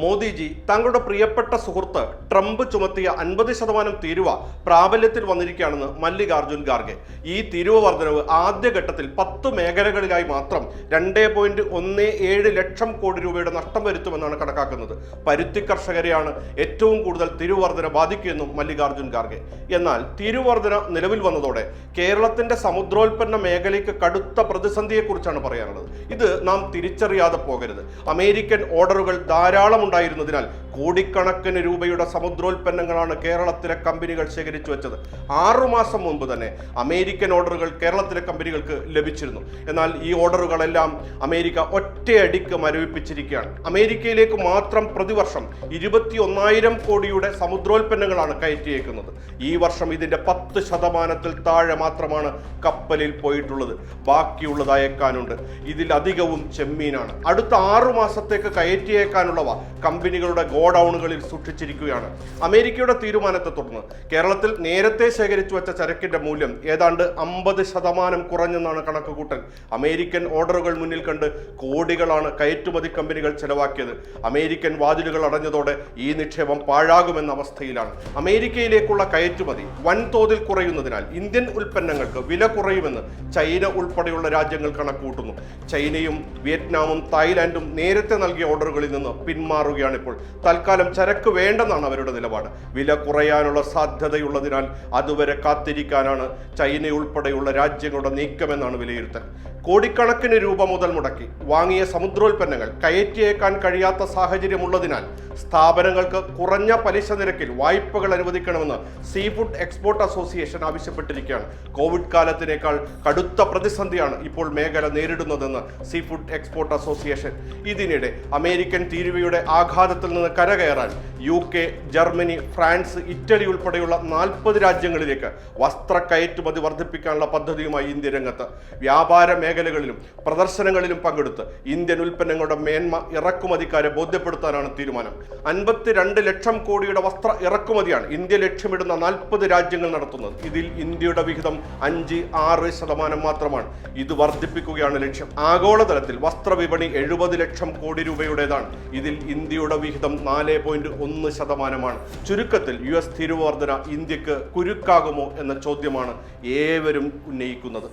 മോദിജി തങ്ങളുടെ പ്രിയപ്പെട്ട സുഹൃത്ത് ട്രംപ് ചുമത്തിയ അൻപത് ശതമാനം തീരുവ പ്രാബല്യത്തിൽ വന്നിരിക്കുകയാണെന്ന് മല്ലികാർജുൻ ഖാർഗെ. ഈ തീരുവ വർധനവ് ആദ്യഘട്ടത്തിൽ പത്ത് മേഖലകളിലായി മാത്രം രണ്ടേ പോയിന്റ് ഒന്ന് ഏഴ് ലക്ഷം കോടി രൂപയുടെ നഷ്ടം വരുത്തുമെന്നാണ് കണക്കാക്കുന്നത്. പരുത്തി കർഷകരെയാണ് ഏറ്റവും കൂടുതൽ തിരുവർധന ബാധിക്കുമെന്നും മല്ലികാർജുൻ ഖാർഗെ. എന്നാൽ തിരുവർധന നിലവിൽ വന്നതോടെ കേരളത്തിന്റെ സമുദ്രോൽപ്പന്ന മേഖലയ്ക്ക് കടുത്ത പ്രതിസന്ധിയെക്കുറിച്ചാണ് പറയാനുള്ളത്. ഇത് നാം തിരിച്ചറിയാതെ പോകരുത്. അമേരിക്കൻ ഓർഡറുകൾ ധാരാളം ഉണ്ടായിരുന്നതിനാൽ കോടിക്കണക്കിന് രൂപയുടെ സമുദ്രോൽപ്പന്നങ്ങളാണ് കേരളത്തിലെ കമ്പനികൾ ശേഖരിച്ചു വെച്ചത്. ആറുമാസം മുൻപ് തന്നെ അമേരിക്കൻ ഓർഡറുകൾ കേരളത്തിലെ കമ്പനികൾക്ക് ലഭിച്ചിരുന്നു. എന്നാൽ ഈ ഓർഡറുകളെല്ലാം അമേരിക്ക ഒറ്റയടിക്ക് മരവിപ്പിച്ചിരിക്കുകയാണ്. അമേരിക്കയിലേക്ക് മാത്രം പ്രതിവർഷം ഇരുപത്തി ഒന്നായിരം കോടിയുടെ സമുദ്രോൽപ്പന്നങ്ങളാണ് കയറ്റിയേക്കുന്നത്. ഈ വർഷം ഇതിന്റെ പത്ത് ശതമാനത്തിൽ താഴെ മാത്രമാണ് കപ്പലിൽ പോയിട്ടുള്ളത്. ബാക്കിയുള്ളത് അയക്കാനുണ്ട് ഇതിലധികവും ചെമ്മീനാണ്. അടുത്ത ആറു മാസത്തേക്ക് കയറ്റിയേക്കാനുള്ളവ കമ്പനികളുടെ ഗോഡൌണുകളിൽ സൂക്ഷിച്ചിരിക്കുകയാണ്. അമേരിക്കയുടെ തീരുമാനത്തെ തുടർന്ന് കേരളത്തിൽ നേരത്തെ ശേഖരിച്ചു വെച്ച ചരക്കിന്റെ മൂല്യം ഏതാണ്ട് അമ്പത് ശതമാനം കുറഞ്ഞെന്നാണ് കണക്കുകൂട്ടൽ. അമേരിക്കൻ ഓർഡറുകൾ മുന്നിൽ കണ്ട് കോടികളാണ് കയറ്റുമതി കമ്പനികൾ ചെലവാക്കിയത്. അമേരിക്കൻ വാതിലുകൾ അടഞ്ഞതോടെ ഈ നിക്ഷേപം പാഴാകുമെന്ന അവസ്ഥയിലാണ്. അമേരിക്കയിലേക്കുള്ള കയറ്റുമതി വൻതോതിൽ കുറയുന്നതിനാൽ ഇന്ത്യൻ ഉൽപ്പന്നങ്ങൾക്ക് വില കുറയുമെന്ന് ചൈന ഉൾപ്പെടെയുള്ള രാജ്യങ്ങൾ കണക്കുകൂട്ടുന്നു. ചൈനയും വിയറ്റ്നാമും തായ്ലാന്റും നേരത്തെ നൽകിയ ഓർഡറുകളിൽ നിന്ന് പിന്മാറുകയാണ് ഇപ്പോൾ തൽക്കാലം ചരക്ക് വേണ്ടെന്നാണ് അവരുടെ നിലപാട്. വില കുറയാനുള്ള സാധ്യതയുള്ളതിനാൽ അതുവരെ കാത്തിരിക്കാനാണ് ചൈന ഉൾപ്പെടെയുള്ള രാജ്യങ്ങളുടെ നീക്കമെന്നാണ് വിലയിരുത്തൽ. കോടിക്കണക്കിന് രൂപ മുതൽ മുടക്കി. വാങ്ങിയ സമുദ്രോൽപ്പന്നങ്ങൾ കയറ്റിയേക്കാൻ കഴിയാത്ത സാഹചര്യമുള്ളതിനാൽ സ്ഥാപനങ്ങൾക്ക് കുറഞ്ഞ പലിശ നിരക്കിൽ വായ്പകൾ അനുവദിക്കണമെന്ന് സീ ഫുഡ് എക്സ്പോർട്ട് അസോസിയേഷൻ ആവശ്യപ്പെട്ടിരിക്കുകയാണ്. കോവിഡ് കാലത്തിനേക്കാൾ കടുത്ത പ്രതിസന്ധിയാണ് ഇപ്പോൾ മേഖല നേരിടുന്നതെന്ന് സീ ഫുഡ് എക്സ്പോർട്ട് അസോസിയേഷൻ ഇതിനിടെ അമേരിക്കൻ തീരുവയുടെ ആഘാതത്തിൽ നിന്ന് കരകയറാൻ U K Germany France Italy ഉൾപ്പെടെയുള്ള നാൽപ്പത് രാജ്യങ്ങളിലേക്ക് വസ്ത്ര കയറ്റുമതി വർദ്ധിപ്പിക്കാനുള്ള പദ്ധതിയുമായി ഇന്ത്യ രംഗത്ത്. വ്യാപാര മേഖലകളിലും പ്രദർശനങ്ങളിലും പങ്കെടുത്ത് ഇന്ത്യൻ ഉൽപ്പന്നങ്ങളുടെ മേന്മ ഇറക്കുമതിക്കാരെ ബോധ്യപ്പെടുത്താനാണ് തീരുമാനം. അൻപത്തിരണ്ട് ലക്ഷം കോടിയുടെ വസ്ത്ര ഇറക്കുമതിയാണ് ഇന്ത്യ ലക്ഷ്യമിടുന്ന നാൽപ്പത് രാജ്യങ്ങൾ നടത്തുന്നത്. ഇതിൽ ഇന്ത്യയുടെ വിഹിതം അഞ്ച് ആറ് ശതമാനം മാത്രമാണ്. ഇത് വർദ്ധിപ്പിക്കുകയാണ് ലക്ഷ്യം. ആഗോളതലത്തിൽ വസ്ത്ര വിപണി എഴുപത് ലക്ഷം കോടി രൂപയുടേതാണ്. ഇതിൽ ഇന്ത്യയുടെ വിഹിതം നാല് പോയിന്റ് ഒന്ന് ശതമാനമാണ്. ചുരുക്കത്തിൽ യു എസ് തിരുവർധന ഇന്ത്യയ്ക്ക് കുരുക്കാകുമോ എന്ന ചോദ്യമാണ് ഏവരും ഉന്നയിക്കുന്നത്.